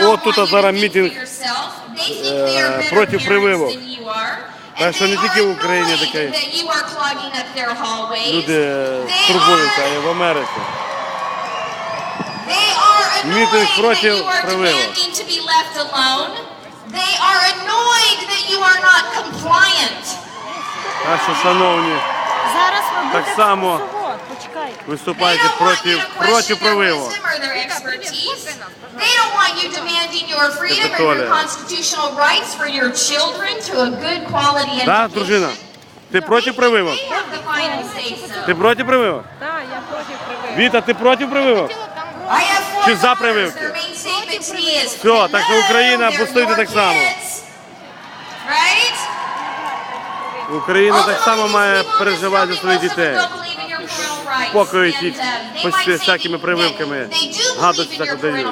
От тут зараз мітинг проти прививок. Так що не тільки в Україні таке. Люди турбуються, а й в Америці. Мітинг проти прививок. прививок. They are annoyed that you are not compliant. Так що, шановні, Зараз Так само you проти, проти прививок. They don't want you demanding your freedom or your constitutional rights for your children to a good quality Так, дружина? education. Ти проти прививок? Ти проти прививок? Так, я проти прививок. Віта, ти проти прививок? Чи за прививки? Все, так що "Hello, Україна your так само. kids." Right? Україна так само має переживати за своїх дітей. Спокоїть їх всякими прививками, гадості так дають.